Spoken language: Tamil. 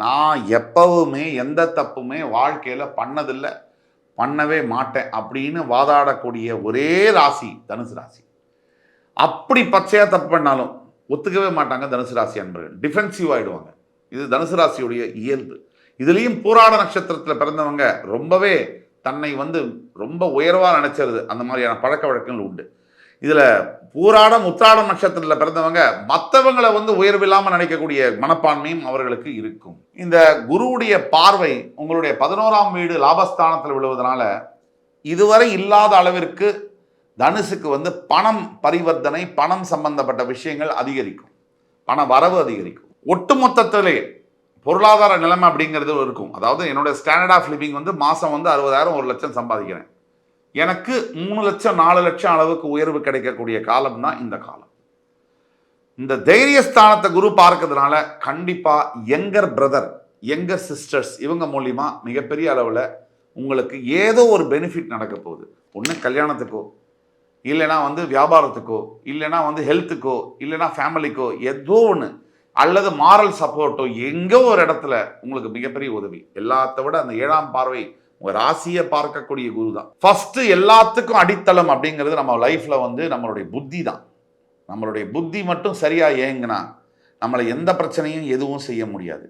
நான் எப்பவுமே எந்த தப்புமே வாழ்க்கையில் பண்ணதில்லை. பண்ணவே மாட்டேன் அப்படின்னு வாதாடக்கூடிய ஒரே ராசி தனுசு ராசி. அப்படி பச்சையாக தப்பு பண்ணாலும் ஒத்துக்கவே மாட்டாங்க தனுசு ராசி அன்பர்கள். டிஃபென்சிவ் ஆகிடுவாங்க இது தனுசு ராசியுடைய இயல்பு. இதுலேயும் பூராட நட்சத்திரத்தில் பிறந்தவங்க ரொம்பவே தன்னை வந்து ரொம்ப உயர்வாக நினைச்சிருது அந்த மாதிரியான பழக்க வழக்கங்கள் உண்டு. இதில் பூராடம் உத்திராடம் நட்சத்திரத்தில் பிறந்தவங்க மற்றவங்களை வந்து உயர்வில்லாமல் நினைக்கக்கூடிய மனப்பான்மையும் அவர்களுக்கு இருக்கும். இந்த குருவுடைய பார்வை உங்களுடைய பதினோராம் வீடு லாபஸ்தானத்தில் விழுவதனால இதுவரை இல்லாத அளவிற்கு தனுசுக்கு வந்து பணம் பரிவர்த்தனை பணம் சம்பந்தப்பட்ட விஷயங்கள் அதிகரிக்கும். பண வரவு அதிகரிக்கும். ஒட்டுமொத்தத்திலே பொருளாதார நிலைமை அப்படிங்கிறது இருக்கும். அதாவது என்னோட ஸ்டாண்டர்ட் ஆஃப் லிவிங் வந்து மாதம் வந்து அறுபதாயிரம் ஒரு லட்சம் சம்பாதிக்கிறேன். எனக்கு மூணு லட்சம் நாலு லட்சம் அளவுக்கு உயர்வு கிடைக்கக்கூடிய காலம் தான் இந்த காலம். இந்த தைரியஸ்தானத்தை குரு பார்க்கறதுனால கண்டிப்பாக எங்கர் பிரதர் எங்கர் சிஸ்டர்ஸ் இவங்க மூலிமா மிகப்பெரிய அளவில் உங்களுக்கு ஏதோ ஒரு பெனிஃபிட் நடக்க போகுது. ஒன்று கல்யாணத்துக்கோ இல்லைனா வந்து வியாபாரத்துக்கோ இல்லைனா வந்து ஹெல்த்துக்கோ இல்லைனா ஃபேமிலிக்கோ ஏதோ ஒன்று அல்லது மாரல் சப்போர்ட்டோ எங்கோ ஒரு இடத்துல உங்களுக்கு மிகப்பெரிய உதவி. எல்லாத்த விட அந்த ஏழாம் பார்வை உங்க ராசியை பார்க்கக்கூடிய குரு தான் ஃபர்ஸ்ட் எல்லாத்துக்கும் அடித்தளம் அப்படிங்கிறது நம்ம லைஃப்ல வந்து நம்மளுடைய புத்தி தான் நம்மளுடைய புத்தி மட்டும் சரியா ஏங்குனா நம்மளை எந்த பிரச்சனையும் எதுவும் செய்ய முடியாது.